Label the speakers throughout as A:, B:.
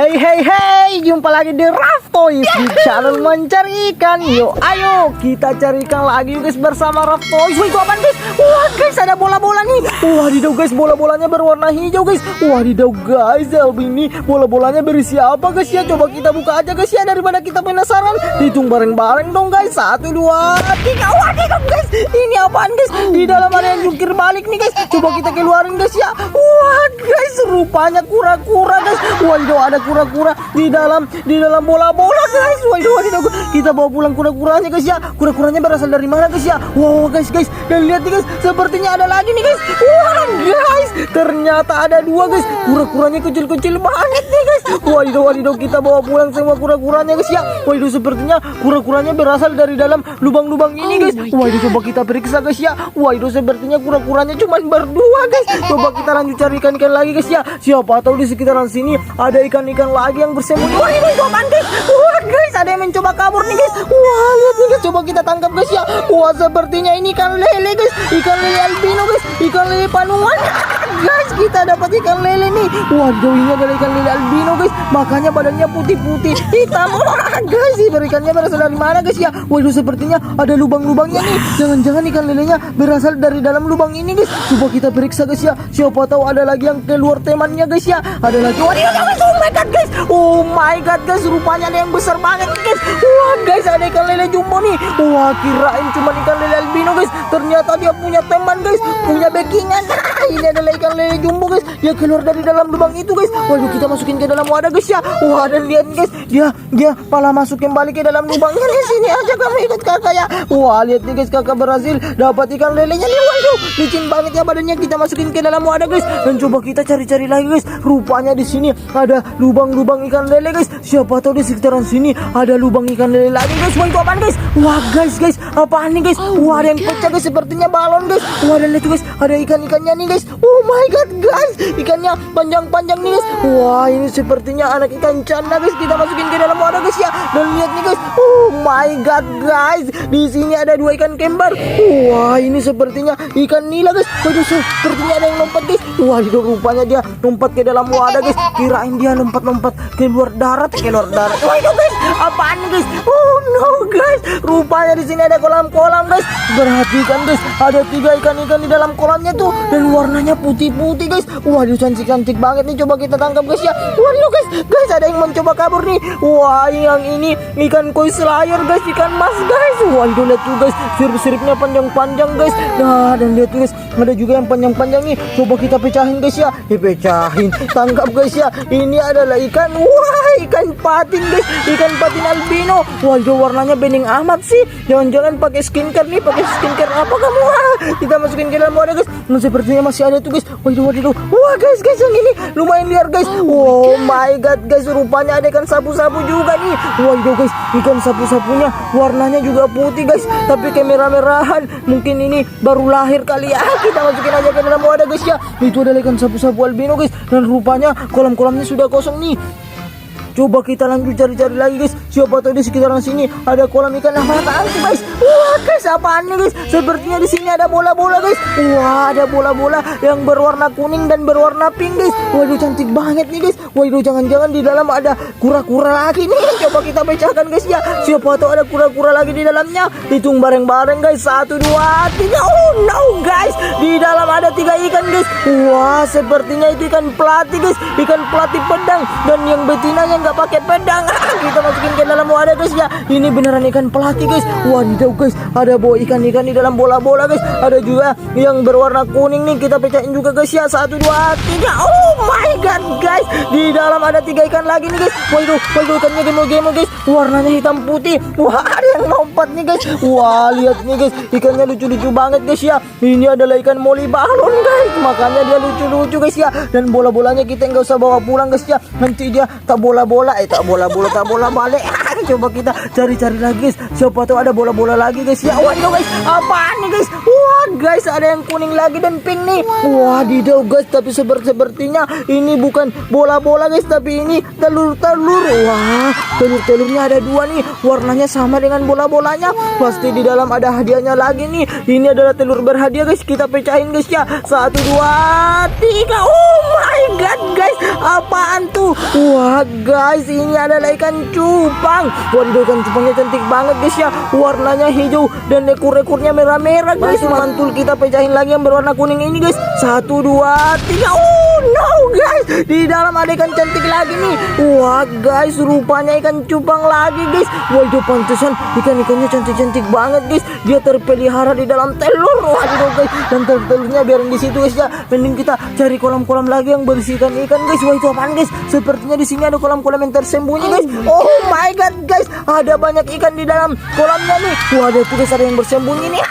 A: Hey hey hey, jumpa lagi di Raf Toys di channel mencari ikan. Yuk, ayo kita cari ikan lagi guys bersama Raf Toys. Wih, apa guys? Wah guys, ada bola-bola nih. Wah, didau guys, bola-bolanya berwarna hijau guys. Wah, didau guys, Elbi ini bola-bolanya berisi apa guys ya? Coba kita buka aja guys ya daripada kita penasaran. Hitung bareng-bareng dong guys. Satu, dua, tiga. Wah, didau guys. Ini apaan guys? Di dalam ada yang jungkir balik nih guys. Coba kita keluarin guys ya. Wah, guys, rupanya kura-kura guys. Waduh, ada kura-kura di dalam di dalam bola-bola guys. Waduh, waduh, kita bawa pulang kura-kuranya guys ya. Kura-kuranya berasal dari mana guys ya? Wow, guys, guys, dan lihat nih guys, sepertinya ada lagi nih guys. Wah, guys, ternyata ada dua guys. Kura-kuranya kecil-kecil banget nih guys. Waduh, waduh, kita bawa pulang semua kura-kuranya guys ya. Waduh, sepertinya kura-kuranya berasal dari dalam lubang-lubang ini guys. Waduh, coba kita periksa guys ya. Waduh, sepertinya kura-kuranya cuma berdua guys. Coba kita lanjut cari ikan-ikan lagi guys ya. Siapa tahu di sekitaran sini ada ikan-ikan lagi yang bersembunyi. Wah, ini itu apaan guys? Wah, guys, ada yang mencoba kabur nih guys. Wah, lihat nih guys, coba kita tangkap guys ya. Wah, sepertinya ini ikan lele guys. Ikan lele albino guys. Ikan lele panuan. Kita dapat ikan lele nih. Waduh, ini adalah ikan lele albino guys. Makanya badannya putih-putih hitam. Wah, guys, ikan ikannya berasal dari mana guys ya? Waduh, sepertinya ada lubang-lubangnya nih. Jangan-jangan ikan lelenya berasal dari dalam lubang ini guys. Coba kita periksa guys ya. Siapa tahu ada lagi yang keluar temannya guys ya. Ada lagi. Waduh, oh my god guys. Oh my god guys, rupanya ada yang besar banget guys. Wah, guys, ada ikan lele jumbo nih. Wah, kirain cuma ikan lele albino guys. Ternyata dia punya teman guys, punya backingan. Ini adalah ikan lele jumbo guys. Dia keluar dari dalam lubang itu guys. Waduh, kita masukin ke dalam wadah guys ya. Wah, dan lihat guys, dia dia malah masuk kembali ke dalam lubangnya nih. Sini aja kamu ikut kakak ya. Wah, lihat nih guys, kakak berhasil dapat ikan lelenya nih. Waduh, licin banget ya badannya. Kita masukin ke dalam wadah guys. Dan coba kita cari-cari lagi guys. Rupanya di sini ada lubang-lubang ikan lele guys. Siapa tahu di sekitaran sini ada lubang ikan lele lagi guys. Wah, itu apaan guys? Wah, guys, guys, apaan nih guys? Wah, ada yang pecah guys, sepertinya balon guys. Wah, dan lihat guys, ada ikan-ikannya nih guys. Oh my god, guys, ikannya panjang-panjang nih guys. Wah, ini sepertinya anak ikan cana guys. Kita masukin ke dalam wadah guys ya. Dan lihat nih guys. Oh my god, guys, di sini ada dua ikan kembar. Wah, ini sepertinya ikan nila guys. Waduh, sepertinya ada yang lompat guys. Wah, itu rupanya dia lompat ke dalam wadah guys. Kirain dia lompat-lompat ke luar darat, ke luar darat. Wah, itu guys, apaan guys? Oh no guys, rupanya di sini ada kolam-kolam guys. Perhatikan guys, ada tiga ikan-ikan di dalam kolamnya tuh dan warnanya putih-putih guys. Waduh cantik-cantik banget nih. Coba kita tangkap guys ya. Waduh guys, guys ada yang mencoba kabur nih. Wah yang ini ikan koi slayer guys, ikan mas guys. Waduh lihat tuh guys, sirip-siripnya panjang-panjang guys. Nah dan lihat tuh guys, ada juga yang panjang-panjang nih. Coba kita pecahin guys ya. Pecahin, tangkap guys ya. Ini adalah ikan, wah ikan patin guys, ikan patin albino. Waduh warnanya bening amat sih. Jangan-jangan pakai skincare nih, pakai skincare apa kamu? Wah, kita masukin ke dalam wadah guys. Nah, sepertinya masih ada tuh guys. Waduh, waduh, wah guys, guys yang ini lumayan liar guys. Oh my god guys, rupanya ada ikan sapu-sapu juga nih. Waduh guys, ikan sapu-sapunya warnanya juga putih guys, tapi kayak merah-merahan. Mungkin ini baru lahir kali ya. Kita masukin aja ke dalam wadah guys ya. Itu adalah ikan sapu-sapu albino guys, dan rupanya kolam-kolamnya sudah kosong nih. Coba kita lanjut cari-cari lagi guys. Siapa tahu di sekitaran sini ada kolam ikan Nah mana tuh guys. Wah guys apaan nih guys? Sepertinya di sini ada bola-bola guys. Wah ada bola-bola yang berwarna kuning dan berwarna pink guys. Waduh cantik banget nih guys. Waduh jangan-jangan di dalam ada kura-kura lagi nih. Coba kita pecahkan guys ya. Siapa tahu ada kura-kura lagi di dalamnya. Hitung bareng-bareng guys. Satu, dua, tiga. Oh no guys. Di dalam ada tiga ikan guys. Wah sepertinya itu ikan pelatih guys. Ikan pelatih pedang Dan yang betinanya nggak pakai pedang. Kita masukin dalam wadah guys ya. Ini beneran ikan pelatih guys. Wadidaw guys. Ada bawa ikan-ikan di dalam bola-bola guys. Ada juga yang berwarna kuning nih. Kita pecahin juga guys ya. Satu dua tiga. Oh my god guys. Di dalam ada tiga ikan lagi nih guys. Waduh waduh ikannya gemo-gemo guys. Warnanya hitam putih. Wah ada yang lompat nih guys. Wah lihat nih guys. Ikannya lucu-lucu banget guys ya. Ini adalah ikan moli balon guys. Makanya dia lucu-lucu guys ya. Dan bola-bolanya kita nggak usah bawa pulang guys ya. Nanti dia tak bola-bola. Eh tak bola-bola tak bola balik coba kita cari-cari lagi guys. Siapa tahu ada bola-bola lagi guys. Ya waduh guys. Apaan nih guys? Wah guys ada yang kuning lagi dan pink nih. Wah didau guys. Tapi seperti sepertinya ini bukan bola-bola guys. Tapi ini telur-telur. Wah telur-telurnya ada dua nih. Warnanya sama dengan bola-bolanya. Pasti di dalam ada hadiahnya lagi nih. Ini adalah telur berhadiah guys. Kita pecahin guys ya. Satu dua tiga. Oh my god? Guys, ini adalah ikan cupang. Waduh ikan cupangnya cantik banget guys ya. Warnanya hijau dan ekor-ekornya merah-merah guys. Mantul kita pecahin lagi yang berwarna kuning ini guys. Satu, dua, tiga. Oh no guys, di dalam ada ikan cantik lagi nih. Wah guys, rupanya ikan cupang lagi guys. Waduh pantesan ikan-ikannya cantik-cantik banget guys. Dia terpelihara di dalam telur. Waduh guys, dan telur-telurnya biarin di situ guys ya. Mending kita cari kolam-kolam lagi yang berisi ikan-ikan guys. Wah itu apaan guys? Sepertinya di sini ada kolam-kolam yang tersembunyi guys. Oh my god guys, ada banyak ikan di dalam kolamnya nih. Wah ada tuh guys ada yang bersembunyi nih.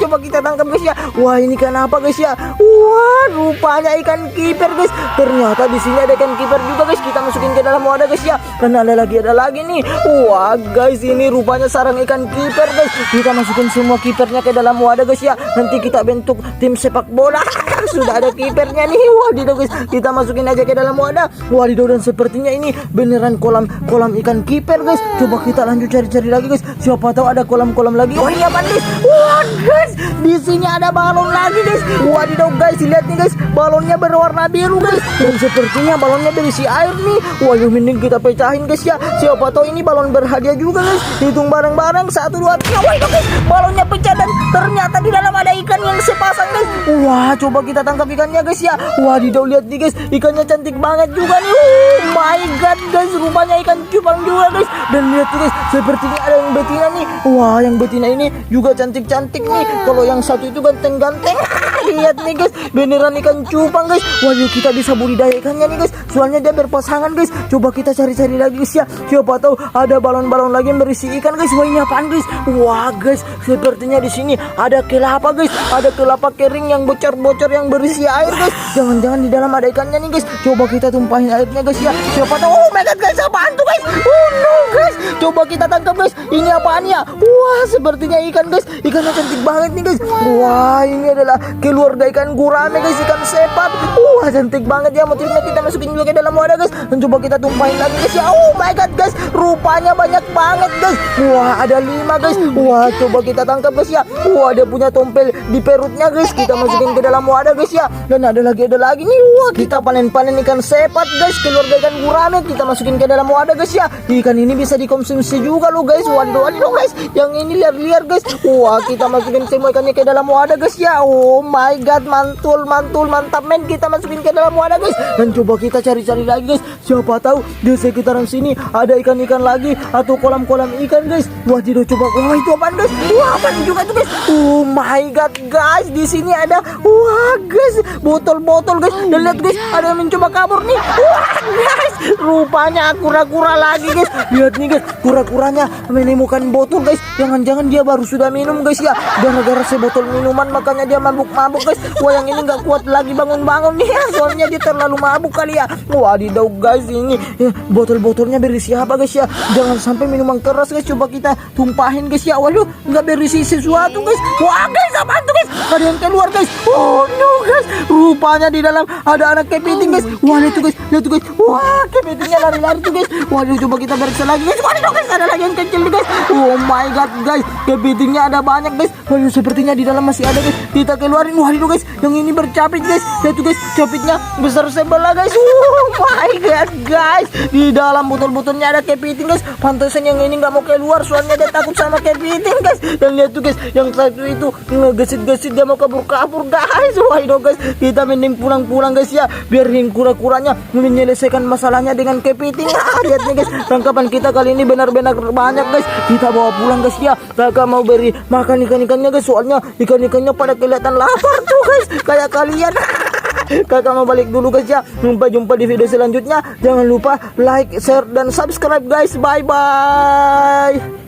A: Coba kita tangkap guys ya. Wah ini kenapa guys ya? Wah rupanya ikan kiper guys. Ternyata di sini ada ikan kiper juga guys. Kita masukin ke dalam wadah guys ya. Karena ada lagi ada lagi nih. Wah guys ini rupanya sarang ikan kiper guys. Kita masukin semua kipernya ke dalam wadah guys ya. Nanti kita bentuk tim sepak bola. Sudah ada kipernya nih. Wadidaw guys. Kita masukin aja ke dalam wadah. Wadidaw dan sepertinya ini beneran kolam kolam ikan kiper guys. Coba kita lanjut cari-cari lagi guys. Siapa tahu ada kolam-kolam lagi. Oh ini apa guys? Wah guys, di sini ada balon lagi guys. Wadidaw guys, lihat nih guys, balonnya berwarna biru guys. Dan sepertinya balonnya berisi air nih. Wah, mending kita pecahin guys ya. Siapa tahu ini balon berhadiah juga guys. Hitung bareng-bareng satu dua tiga. Wah guys, balonnya pecah dan ternyata di dalam ada ikan yang sepasang guys. Wah, coba kita tangkap ikannya guys ya. Wadidaw lihat nih guys, ikannya cantik banget juga nih. Oh my god guys, rupanya ikan cupang juga guys. Dan lihat tuh guys, sepertinya ada yang betina nih. Wah, yang betina ini juga cantik-cantik nih. Kalau yang satu itu ganteng-ganteng. lihat nih guys, beneran ikan cupang guys. Waduh, kita bisa budidaya ikannya nih guys. Soalnya dia berpasangan guys. Coba kita cari-cari lagi guys ya. Siapa tahu ada balon-balon lagi yang berisi ikan guys. Wah, ini apaan guys? Wah, guys, sepertinya di sini ada kelapa guys. Ada kelapa kering yang bocor-bocor yang berisi air guys. Jangan-jangan di dalam ada ikannya nih guys. Coba kita tumpahin airnya guys ya. Siapa tahu oh my god guys, apaan tuh guys? Oh no. Coba kita tangkap guys. Ini apaan ya? Wah, sepertinya ikan guys. Ikannya cantik banget nih guys. Wah, ini adalah keluarga ikan gurame guys, ikan sepat. Wah, cantik banget ya. Motifnya kita masukin dulu ke dalam wadah guys. Dan coba kita tumpahin lagi guys ya. Oh my god guys, rupanya banyak banget guys. Wah, ada lima guys. Wah, coba kita tangkap guys ya. Wah, dia punya tompel di perutnya guys. Kita masukin ke dalam wadah guys ya. Dan ada lagi ada lagi nih. Wah, kita panen-panen ikan sepat guys, keluarga ikan gurame. Kita masukin ke dalam wadah guys ya. Ikan ini bisa dikonsumsi juga loh guys. Waduh, waduh guys. Yang ini liar-liar guys. Wah, kita masukin semua ikannya ke dalam wadah guys ya. Oh my god, mantul, mantul, mantap men. Kita masukin ke dalam wadah guys. Dan coba kita cari-cari lagi guys. Siapa tahu di sekitaran sini ada ikan-ikan lagi atau kolam-kolam ikan guys. Wah, tidak coba. Wah, itu apa guys? Wah, apa juga itu guys? Oh my god guys, di sini ada wah guys, botol-botol guys. Dan lihat guys, ada yang mencoba kabur nih. Wah, guys, rupanya kura-kura lagi guys. Lihat nih guys, kura-kuranya menemukan botol guys. Jangan-jangan dia baru sudah minum guys ya. Gara-gara sebotol minuman makanya dia mabuk-mabuk guys. Wah, yang ini nggak kuat lagi bangun-bangun nih ya. Soalnya dia terlalu mabuk kali ya. Wadidaw guys, ini eh, botol-botolnya berisi apa guys ya? Jangan sampai minuman keras guys. Coba kita tumpahin guys ya. Waduh, nggak berisi sesuatu guys. Wah guys, apa tuh guys? Ada yang keluar guys. Oh no guys, rupanya di dalam ada anak kepiting guys. Wah lihat tuh guys, lihat tuh guys. Wah kepitingnya lari-lari tuh guys. Waduh, coba kita periksa lagi guys. Waduh guys, ada lagi yang kecil guys. Oh my god guys, kepitingnya ada banyak guys. Waduh, sepertinya di dalam masih ada guys. Kita keluarin. Waduh guys, yang ini bercapit guys. Lihat tuh guys, capitnya besar sebelah guys. Oh my god guys, di dalam botol-botolnya ada kepiting guys. Pantesan yang ini nggak mau keluar, soalnya dia takut sama kepiting guys. Dan lihat tuh guys, yang satu itu ngegesit-gesit dia mau kabur-kabur guys. Wah itu guys, kita mending pulang-pulang guys ya, biar yang kura-kuranya menyelesaikan masalahnya dengan kepiting. Ah, lihat nih guys, tangkapan kita kali ini benar-benar banyak guys. Kita bawa pulang guys ya. Kakak mau beri makan ikan-ikannya guys, soalnya ikan-ikannya pada kelihatan lapar tuh guys, kayak kalian. Kakak mau balik dulu guys ya. Jumpa jumpa di video selanjutnya. Jangan lupa like, share dan subscribe guys. Bye bye.